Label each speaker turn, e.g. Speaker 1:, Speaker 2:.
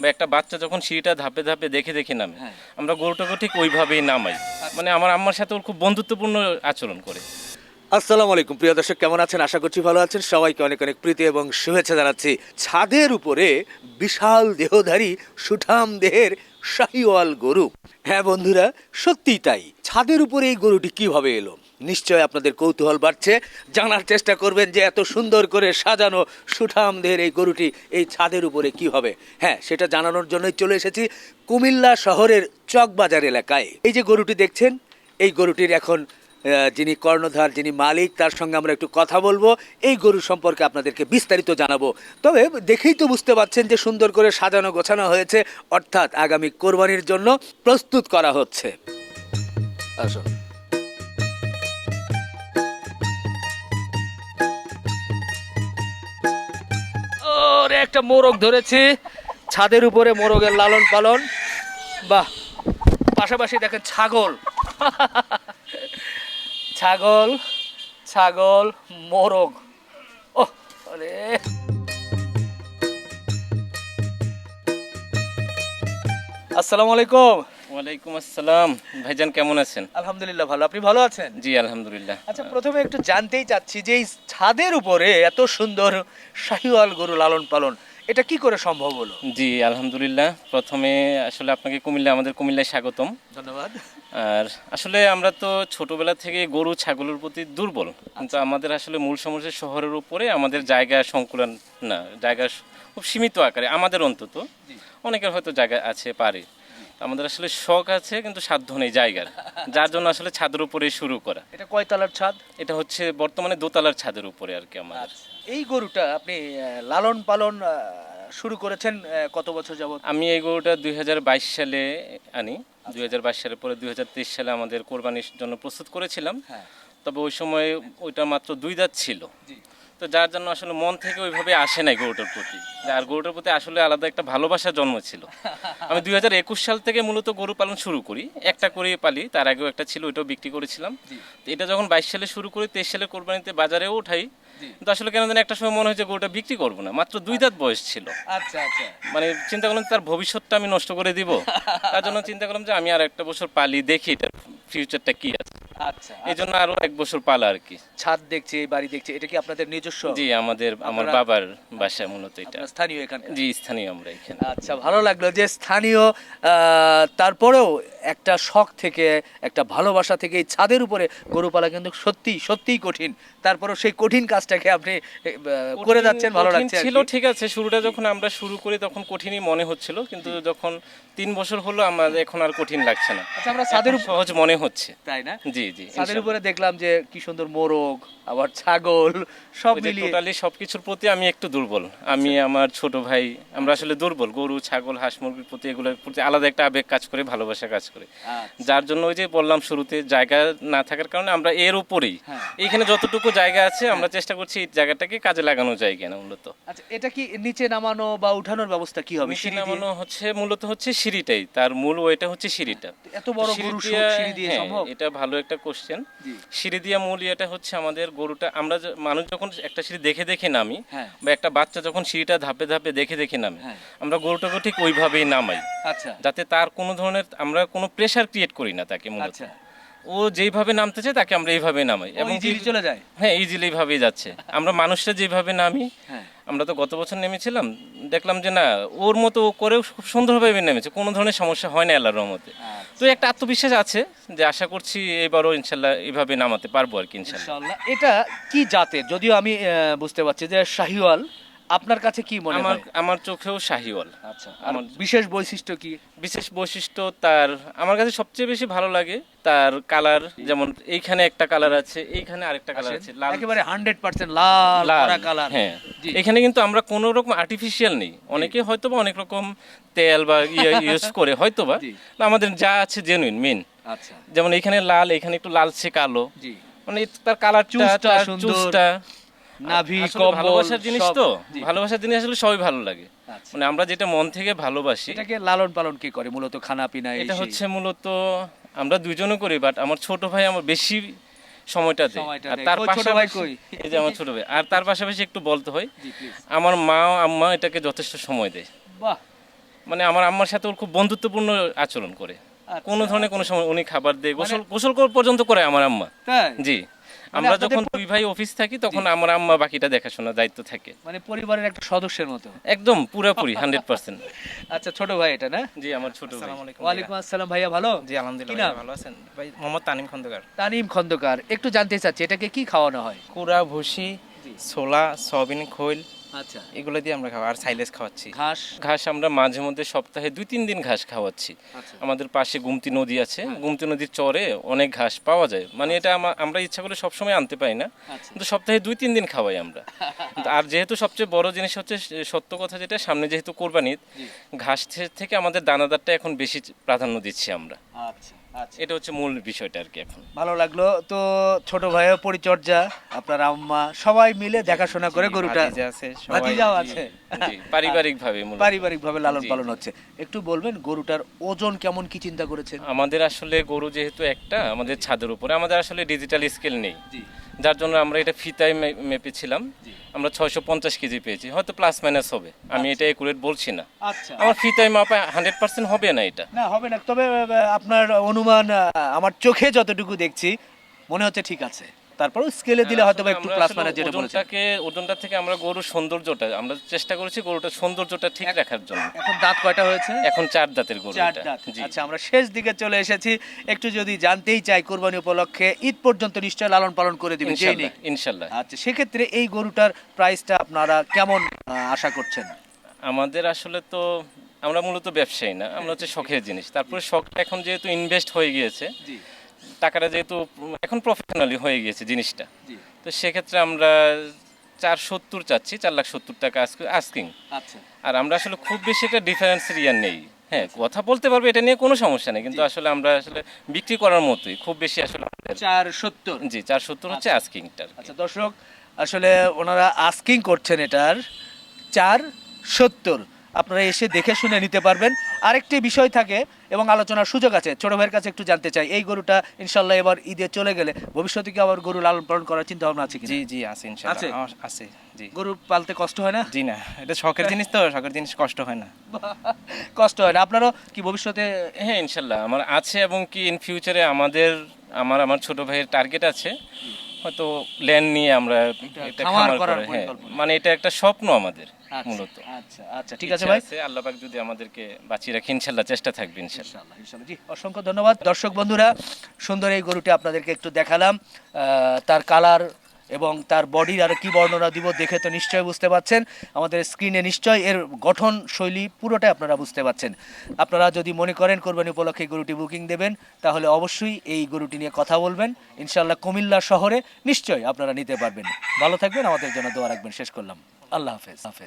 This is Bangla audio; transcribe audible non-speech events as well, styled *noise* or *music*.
Speaker 1: বা একটা বাচ্চা যখন সিঁড়িটা ধাপে ধাপে দেখে দেখে নামে
Speaker 2: হ্যাঁ।
Speaker 1: আমরা গরুটাকে ঠিক ওইভাবেই নামাই। মানে আমার আম্মার সাথে ওর খুব বন্ধুত্বপূর্ণ আচরণ করে।
Speaker 2: আসসালামু আলাইকুম। প্রিয় দর্শক কেমন আছেন? আশা করছি ভালো আছেন। সবাইকে অনেক অনেক প্রীতি এবং শুভেচ্ছা জানাচ্ছি। ছাদের উপরে বিশাল দেহধারী সুঠাম দেহের শাহিওয়াল গরু। হ্যাঁ বন্ধুরা সত্যিই তাই। ছাদের উপরে এই গরুটি কীভাবে এলো? নিশ্চয় আপনাদের কৌতূহল বাড়ছে। জানার চেষ্টা করবেন যে এত সুন্দর করে সাজানো সুঠাম দেহের এই গরুটি এই ছাদের উপরে কি হবে। হ্যাঁ সেটা জানানোর জন্যই চলে এসেছি কুমিল্লা শহরের চকবাজার এলাকায়। এই যে গরুটি দেখছেন, এই গরুটির এখন যিনি কর্ণধার, যিনি মালিক, তার সঙ্গে আমরা একটু কথা বলব। এই গরু সম্পর্কে আপনাদেরকে বিস্তারিত জানাব। তবে দেখেই তো বুঝতে পারছেন যে সুন্দর করে সাজানো গোছানো হয়েছে, অর্থাৎ আগামী কোরবানির জন্য প্রস্তুত করা হচ্ছে। আসুন। একটা মোরগ ধরেছি, ছাদের উপরে মোরগের লালন পালন। বাহ, পাশাপাশি দেখেন ছাগল। ছাগল ছাগল, মোরগ। ও আরে আসসালামু আলাইকুম।
Speaker 1: ওয়ালাইকুম আসসালাম। ভাইজান কেমন আছেন?
Speaker 2: আলহামদুলিল্লাহ ভালো। আপনি ভালো আছেন?
Speaker 1: জি আলহামদুলিল্লাহ।
Speaker 2: আচ্ছা প্রথমে একটু জানতেই চাচ্ছি যে এই ছাদের উপরে এত সুন্দর শাহিওয়াল গরু লালন পালন এটা কি করে সম্ভব হলো?
Speaker 1: জি আলহামদুলিল্লাহ। প্রথমে আসলে আপনাকে কুমিল্লা আমাদের কুমিল্লায় স্বাগতম।
Speaker 2: ধন্যবাদ।
Speaker 1: আর আসলে আমরা তো ছোটবেলা থেকে গরু ছাগলের প্রতি দুর্বল। কিন্তু আমাদের আসলে মূল সমস্যা শহরের উপরে আমাদের জায়গা সংকুলন না জায়গা খুব সীমিত আকারে আমাদের অন্তত। অনেকের হয়তো জায়গা আছে পারে। আমাদের আসলে শখ আছে কিন্তু সাধ্য নেই জায়গার। যার জন্য আসলে ছাদের উপরে শুরু করা।
Speaker 2: এটা কয় কয়তলার ছাদ?
Speaker 1: এটা হচ্ছে বর্তমানে দোতলার ছাদের উপরে আর কি আমার।
Speaker 2: এই গরুটা আপনি লালন পালন শুরু করেছেন কত বছর যাবত
Speaker 1: আমি এই গরুটা দুই হাজার বাইশ সালে আনি। দুই হাজার বাইশ সালের পরে দুই হাজার তেইশ সালে আমাদের কোরবানির জন্য প্রস্তুত করেছিলাম।
Speaker 2: হ্যাঁ।
Speaker 1: তবে ওই সময় ওইটা মাত্র দুই দাঁত ছিল। তো যার জন্য আসলে মন থেকে ওইভাবে আসে নাই গরুটার প্রতি। আর গরুটার প্রতি আসলে আলাদা একটা ভালোবাসা জন্ম ছিল। আমি দুই হাজার একুশ সাল থেকে মূলত গরু পালন শুরু করি। একটা করে পালি তার আগেও একটা ছিল ওইটাও বিক্রি করেছিলাম। তো এটা যখন বাইশ সালে শুরু করি তেইশ সালে কোরবানিতে বাজারেও উঠাই। কিন্তু আসলে কেন জানি একটা সময় মনে হয়েছে গরুটা বিক্রি করব না। মাত্র দুই দাঁত বয়স ছিল।
Speaker 2: আচ্ছা আচ্ছা।
Speaker 1: মানে চিন্তা করলাম তার ভবিষ্যৎটা আমি নষ্ট করে দিব। তার জন্য চিন্তা করলাম যে আমি আর একটা বছর পালি দেখি এটার ফিউচারটা কি
Speaker 2: আচ্ছা
Speaker 1: এই জন্য আরও এক বছর পালা আর কি।
Speaker 2: ছাদ দেখছি এই বাড়ি দেখছি এটা কি আপনাদের নিজস্ব?
Speaker 1: জি আমাদের আমার বাবার বাসা মূলত এটা।
Speaker 2: স্থানীয় এখানে
Speaker 1: জি স্থানীয় আমরা এখানে।
Speaker 2: আচ্ছা ভালো লাগল যে স্থানীয় তারপরেও একটা শখ থেকে একটা ভালোবাসা থেকে এই ছাদের উপরে গরু পালা কিন্তু সত্যি সত্যিই কঠিন। তারপরেও সেই কঠিন কাজটাকে আপনি করে যাচ্ছেন ভালো লাগছে
Speaker 1: ছিল ঠিক আছে শুরুটা যখন আমরা শুরু করি তখন কঠিনই মনে হচ্ছিল কিন্তু যখন তিন বছর হলো আমাদের এখন আর কঠিন লাগছে না।
Speaker 2: আচ্ছা আমরা ছাদের
Speaker 1: সহজ মনে হচ্ছে।
Speaker 2: তাই না?
Speaker 1: জি জি
Speaker 2: ছাদের উপরে দেখলাম যে কি সুন্দর মোরগ আবার ছাগল সব মিলিয়ে।
Speaker 1: টোটালি সবকিছুর প্রতি আমি একটু দুর্বল। আমি আমার ছোট ভাই আমরা আসলে দুর্বল। গরু ছাগল হাঁস মুরগির প্রতি এগুলোর প্রতি আলাদা একটা আবেগ কাজ করে ভালোবাসা কাজ করে।
Speaker 2: আচ্ছা।
Speaker 1: যার জন্য ওই যে বললাম শুরুতে জায়গা না থাকার কারণে আমরা এর উপরেই।
Speaker 2: হ্যাঁ।
Speaker 1: এখানে যতটুকু জায়গা আছে আমরা চেষ্টা করছি এই জায়গাটাকে কাজে লাগানো যায় কিনা মূলত।
Speaker 2: আচ্ছা এটা কি নিচে নামানো বা উঠানোর ব্যবস্থা কি হবে?
Speaker 1: নিচে নামানো হচ্ছে মূলত হচ্ছে সিঁড়িটাই তার মূল ওইটা হচ্ছে সিঁড়িটা।
Speaker 2: এত বড়
Speaker 1: সিঁড়ি
Speaker 2: গরু সিঁড়ি দিয়ে
Speaker 1: হ্যাঁ,
Speaker 2: সম্ভব?
Speaker 1: এটা ভালো একটা কোশ্চেন সিঁড়ি দিয়ে মূল এটা হচ্ছে আমাদের গরুটা আমরা মানুষ যখন একটা সিঁড়ি দেখে দেখে নামি
Speaker 2: হ্যাঁ।
Speaker 1: বা একটা বাচ্চা যখন সিঁড়িটা ধাপে ধাপে দেখে দেখে নামে
Speaker 2: হ্যাঁ।
Speaker 1: আমরা গরুটাকে ঠিক ওইভাবেই নামাই।
Speaker 2: আচ্ছা।
Speaker 1: যাতে তার কোনো ধরনের আমরা কোনো প্রেসার ক্রিয়েট করি না তাকে মূলত।
Speaker 2: আচ্ছা।
Speaker 1: ও যেইভাবে নামতে চায় তাকে আমরা এইভাবে নামাই।
Speaker 2: এবং
Speaker 1: যে-
Speaker 2: চলে যায়?
Speaker 1: হ্যাঁ ইজিলি ভাবেই যাচ্ছে। আমরা মানুষরা যেভাবে নামি
Speaker 2: হ্যাঁ।
Speaker 1: আমরা তো গত বছর নেমেছিলাম দেখলাম যে না ওর মতো ও করেও খুব সুন্দরভাবে নেমেছে। কোনো ধরনের সমস্যা হয় না আল্লাহর রহমতে। তো একটা আত্মবিশ্বাস আছে যে আশা করছি এবারও ইনশাল্লাহ এইভাবে নামাতে পারব আর কি ইনশাল্লাহ।
Speaker 2: এটা কি জাতের? যদিও আমি বুঝতে পারছি যে শাহিওয়াল। আপনার কাছে কি মনে
Speaker 1: আমার
Speaker 2: হয়?
Speaker 1: আমার চোখেও শাহিওয়াল।
Speaker 2: আচ্ছা আর
Speaker 1: আমার
Speaker 2: বিশেষ বৈশিষ্ট্য কি?
Speaker 1: বিশেষ বৈশিষ্ট্য তার আমার কাছে সবচেয়ে বেশি ভালো লাগে তার কালার যেমন এইখানে একটা কালার আছে এইখানে আরেকটা কালার আছে লাল।
Speaker 2: একেবারে হান্ড্রেড পার্সেন্ট লাল করা কালার।
Speaker 1: হ্যাঁ।
Speaker 2: জি।
Speaker 1: এখানে কিন্তু আমরা কোনো রকম আর্টিফিশিয়াল নেই। অনেকে হয়তো বা অনেক রকম তেল বা *laughs* ইউজ করে হয়তো বা
Speaker 2: জি।
Speaker 1: না, আমাদের যা আছে জেনুইন মেন
Speaker 2: আচ্ছা।
Speaker 1: যেমন এখানে লাল এখানে একটু লালচে কালো।
Speaker 2: জি।
Speaker 1: মানে তার কালারটা
Speaker 2: চুজটা
Speaker 1: তার
Speaker 2: সুন্দর,
Speaker 1: চুজটা
Speaker 2: নাভি কম্বল
Speaker 1: ভালোবাসার জিনিস তো। ভালোবাসার জিনিস আসলে সবই ভালো লাগে।
Speaker 2: আচ্ছা।
Speaker 1: মানে আমরা যেটা মন থেকে ভালোবাসি।
Speaker 2: এটাকে লালন পালন কি করে? মূলত খানা পিনা
Speaker 1: এটা হচ্ছে মূলত আমরা দুজনে করি বাট আমার ছোট ভাই আমার বেশি সময়টা দেয়। আর তার পাশাপাশি এই যে আমার ছোট ভাই। আর তার পাশাপাশি একটু বলতে হয় আমার মা আম্মা এটাকে যথেষ্ট সময় দেয়।
Speaker 2: বাহ!
Speaker 1: মানে আমার আম্মার সাথে ওর খুব বন্ধুত্বপূর্ণ আচরণ করে।
Speaker 2: আচ্ছা,
Speaker 1: কোনো ধরনের কোনো সময় উনি খাবার দেয় গোসল গোসল পর্যন্ত করে আমার আম্মা। জি। আমরা যখন দুই ভাই অফিস থাকি তখন আমার আম্মা বাকিটা দেখাশোনার দায়িত্ব থাকে।
Speaker 2: মানে পরিবারের একটা সদস্যের মতো।
Speaker 1: একদম পুরোপুরি হান্ড্রেড পার্সেন্ট
Speaker 2: আচ্ছা ছোট ভাই এটা না?
Speaker 1: জি আমার ছোট ভাই।
Speaker 3: আসসালামু আলাইকুম
Speaker 2: ওয়ালাইকুম আসসালাম ভাইয়া ভালো?
Speaker 3: জি আলহামদুলিল্লাহ ভালো আছেন? ভাই মোহাম্মদ তানিম খন্দকার।
Speaker 2: তানিম খন্দকার একটু জানতে চাচ্ছি এটাকে কি খাওয়ানো হয়?
Speaker 3: কুড়া ভুসি ছোলা সয়াবিন খৈল
Speaker 2: আচ্ছা।
Speaker 3: এগুলো দিয়ে আমরা খাওয়া আর সাইলেজ খাওয়াচ্ছি।
Speaker 2: ঘাস?
Speaker 1: ঘাস আমরা মাঝে মধ্যে সপ্তাহে দুই তিন দিন ঘাস খাওয়াচ্ছি।
Speaker 2: আচ্ছা।
Speaker 1: আমাদের পাশে গুমতি নদী আছে। গুমতি নদীর চরে অনেক ঘাস পাওয়া যায়। মানে এটা আমরা ইচ্ছা করে সবসময় আনতে পারি না।
Speaker 2: আচ্ছা।
Speaker 1: কিন্তু সপ্তাহে দুই তিন দিন খাওয়াই আমরা। আর যেহেতু সবচেয়ে বড় জিনিস হচ্ছে সত্য কথা যেটা সামনে যেহেতু কোরবানি ঘাস থেকে আমাদের দানাদারটা এখন বেশি প্রাধান্য দিচ্ছি আমরা।
Speaker 2: আচ্ছা।
Speaker 1: এটা হচ্ছে মূল বিষয়টা আর কি এখন।
Speaker 2: ভালো লাগল। তো ছোট ভাইয়ের পরিচর্যা আপনার আম্মা সবাই মিলে দেখাশোনা করে গরুটা।
Speaker 3: আছে
Speaker 2: ভাতিজাও আছে।
Speaker 1: জি পারিবারিক ভাবে
Speaker 2: পারিবারিক ভাবে লালন পালন হচ্ছে। একটু বলবেন গরুটার ওজন কেমন কি চিন্তা করেছেন?
Speaker 1: আমাদের আসলে গরু যেহেতু একটা আমাদের ছাদের উপরে আমাদের আসলে ডিজিটাল স্কেল নেই।
Speaker 2: জি।
Speaker 1: যার জন্য আমরা এটা ফিতায় মেপেছিলাম। আমরা ছয়শো পঞ্চাশ কেজি পেয়েছি। হয়তো প্লাস মাইনাস হবে। আমি এটা একুরেট বলছি না।
Speaker 2: আচ্ছা।
Speaker 1: আমার ফিতায় মাপা হান্ড্রেড পার্সেন্ট হবে না এটা।
Speaker 2: না হবে না। তবে আপনার অনুমান আমার চোখে যতটুকু দেখছি মনে হচ্ছে ঠিক আছে। তারপরেও স্কেলে দিলে হয়তো একটু প্লাস মাইনাস যেটা বলেছেন।
Speaker 1: ওজনটাকে ওজনটা থেকে আমরা গরুর সৌন্দর্যটা আমরা চেষ্টা করেছি গরুটার সৌন্দর্যটা ঠিক রাখার জন্য।
Speaker 2: এখন দাঁত কয়টা হয়েছে?
Speaker 1: এখন চার দাঁতের গরু
Speaker 2: চার দাঁত। আচ্ছা আমরা শেষ দিকে চলে এসেছি। একটু যদি জানতেই চাই কোরবানি উপলক্ষে ঈদ পর্যন্ত নিশ্চয় লালন পালন করে দিবেন যেই
Speaker 1: ইনশাল্লাহ
Speaker 2: আচ্ছা সেক্ষেত্রে এই গরুটার প্রাইসটা আপনারা কেমন আশা করছেন?
Speaker 1: আমাদের আসলে তো আমরা মূলত ব্যবসায়ী না আমরা হচ্ছে শখের জিনিস। তারপরে শখটা এখন যেহেতু ইনভেস্ট হয়ে গিয়েছে
Speaker 2: জি।
Speaker 1: টাকাটা যেহেতু এখন প্রফেশনালি হয়ে গিয়েছে জিনিসটা। তো সেক্ষেত্রে আমরা চার সত্তর চাচ্ছি চার লাখ সত্তর টাকা আস্কিং
Speaker 2: আচ্ছা।
Speaker 1: আর আমরা আসলে খুব বেশি একটা ডিফারেন্সের ইয়ার নেই। হ্যাঁ কথা বলতে পারব এটা নিয়ে কোনো সমস্যা নেই কিন্তু আসলে আমরা আসলে বিক্রি করার মতোই খুব বেশি আসলে
Speaker 2: চার সত্তর
Speaker 1: জি চার সত্তর হচ্ছে আস্কিংটা
Speaker 2: আচ্ছা দর্শক আসলে ওনারা আস্কিং করছেন এটার চার সত্তর আপনারা এসে দেখে শুনে নিতে পারবেন। আরেকটি বিষয় থাকে এবং আলোচনার সুযোগ আছে। ছোট ভাইয়ের কাছে একটু জানতে চাই। এই গরুটা ইনশাল্লাহ এবার ঈদে চলে গেলে ভবিষ্যতে কি আবার গরু লালন পালন করার চিন্তা ভাবনা আছে কি
Speaker 3: জি জি আছে ইনশাআল্লাহ
Speaker 2: আছে?
Speaker 3: আছে জি।
Speaker 2: গরু পালতে কষ্ট হয় না?
Speaker 3: জি না এটা শখের জিনিস তো শখের জিনিস কষ্ট হয় না। *laughs*
Speaker 2: কষ্ট হয় না। আপনারও কি ভবিষ্যতে
Speaker 1: হ্যাঁ ইনশাল্লাহ। আমার আছে এবং কি ইন ফিউচারে আমাদের আমার আমার ছোট ভাইয়ের টার্গেট আছে। হয়তো ল্যান্ড নিয়ে আমরা এটা
Speaker 2: খামার
Speaker 1: খামার
Speaker 2: করার
Speaker 1: হ্যাঁ মানে এটা একটা স্বপ্ন আমাদের
Speaker 2: আচ্ছা,
Speaker 1: মূলত।
Speaker 2: আচ্ছা আচ্ছা ঠিক আছে ভাই।
Speaker 1: আল্লাহ পাক যদি আমাদেরকে বাঁচিয়ে রাখে ইনশাল্লাহ চেষ্টা থাকবে ইনশাল্লাহ।
Speaker 2: ইনশাআল্লাহ, ইনশাআল্লাহ। জি অসংখ্য ধন্যবাদ। দর্শক বন্ধুরা সুন্দর এই গরুটি আপনাদেরকে একটু দেখালাম। আহ, তার কালার এবং তার বডির আর কি বর্ণনা দিব দেখে তো নিশ্চয়ই বুঝতে পাচ্ছেন আমাদের স্ক্রিনে নিশ্চয়ই এর গঠন শৈলী পুরোটাই আপনারা বুঝতে পাচ্ছেন আপনারা যদি মনে করেন কোরবানি উপলক্ষে গরুটি বুকিং দেবেন, তাহলে অবশ্যই এই গরুটি নিয়ে কথা বলবেন। ইনশাল্লাহ কুমিল্লা শহরে নিশ্চয়ই আপনারা নিতে পারবেন। ভালো থাকবেন, আমাদের জন্য দোয়া রাখবেন। শেষ করলাম। আল্লাহ হাফেজ হাফেজ।